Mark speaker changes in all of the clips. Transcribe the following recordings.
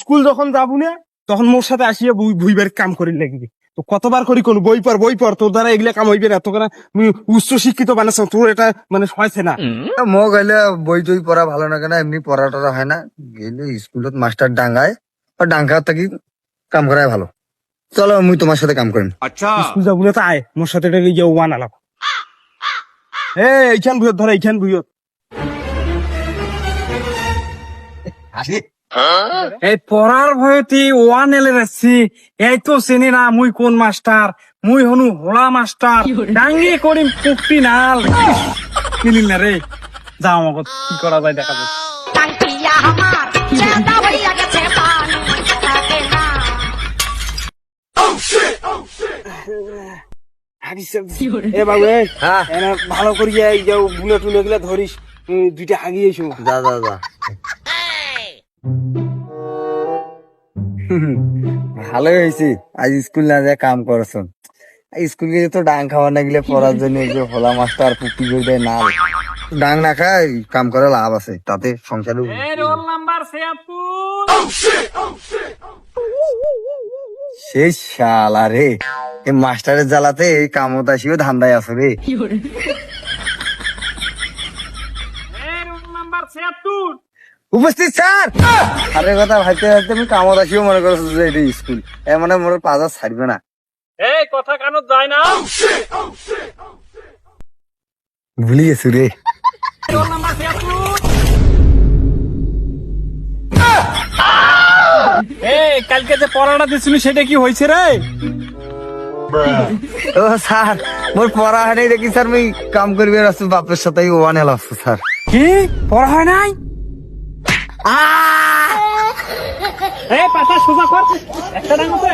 Speaker 1: School যখন যাব না তখন মোর সাথে আসিয়া বই বইবার কাম করি লাগবে। তো কতবার করি কোন বই পর বই পর তোর দ্বারা এগুলা কাম হইবে না তোকে তুমি উচ্চ শিক্ষিত বানাচ্ছ তোর এটা মানে হয়েছে না।
Speaker 2: মো গেলে বই টই পড়া ভালো না কেন এমনি পড়া টড়া হয় না। গেলে স্কুলত মাস্টার ডাঙ্গায় আর ডাঙ্গা থাকি কাম করাই ভালো। চলো মুই তোমার সাথে কাম করিম।
Speaker 1: স্কুল যাব না তো আয় মোর সাথে এটা গিয়ে ওয়ান আলাপ। এ এইখান ভুয়ত ধর এইখান ভুয়ত
Speaker 3: এই পড়ার ভয়তি ওয়ান এলে যাচ্ছি এই তো চিনি না মুই কোন মাস্টার? মুই হনু হোলা মাস্টার। ডাঙ্গি করিম পুকটি নাল। মিলিল না রে। যাও আমাকে কি করা যায় দেখা
Speaker 4: না।
Speaker 1: এ বাবু
Speaker 2: হ্যাঁ।
Speaker 1: এনে ভালো করিয়া এই যে বুলে টুলে গুলা ধরিস। দুইটা আগিয়ে এসো।
Speaker 2: যা যা যা। ভালোই হয়েছে। আজ স্কুল না যা কাম করছ স্কুল গিয়ে তো ডাং খাওয়া না গেলে পড়ার জন্য এই যে হোলা মাস্টার পুটি করে দেয় না। ডাং না খায় কাম করে লাভ আছে তাতে সংসারে
Speaker 3: রোল নাম্বার ছিয়াত্তর।
Speaker 2: সেই শালা রে এই মাস্টারের জ্বালাতে এই কামত আসিও ধান্দায় আছো রে।
Speaker 3: রোল নাম্বার ছিয়াত্তর।
Speaker 2: উপস্থিত স্যার! আরে কথা ভাবতে ভাবতে আমি কামত আসিও মনে করছ যে এটা স্কুল। এ মানে মোর পাজা ছাড়বে না।
Speaker 3: এই কথা কানত যায় না।
Speaker 2: ভুলি গেছি রে।
Speaker 3: এই কালকে যে পড়াটা দিছিলি সেটা কি হয়েছে রে?
Speaker 2: ও স্যার মোর পড়া হয় নাই দেখি স্যার আমি কাম করবে বাপের সাথে ওয়ান এল আসছো স্যার।
Speaker 3: কি? পড়া হয় নাই? এই পাতা সোজা কর। একটা ডাঙতে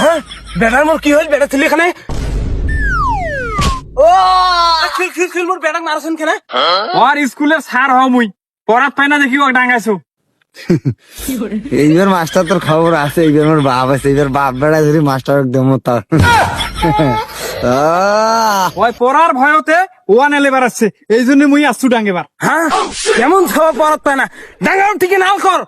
Speaker 1: হ্যাঁ বেটার মোর কি হইল বেটা ছিল এখানে? ও! খিল খিল খিল মোর বেটাক মারছেন কেন?
Speaker 3: আর স্কুলের স্যার হ মুই। পড়াত পাই না দেখি ও ডাঙ্গাইছো।
Speaker 2: এইবার মাস্টার তোর খবর আছে এইবার মোর বাপ আছে এইবার বাপ বেড়া ধরি মাস্টার দেবো তার। আহ,
Speaker 3: ওই পড়ার ভয়তে ওয়ান এলেবার আছে এই জন্য মুই আসছু ডাঙ্গেবার
Speaker 1: হ্যাঁ? কেমন খাওয়া পড়াত পায় না? ডাঙ্গাও ঠিক নাল কর।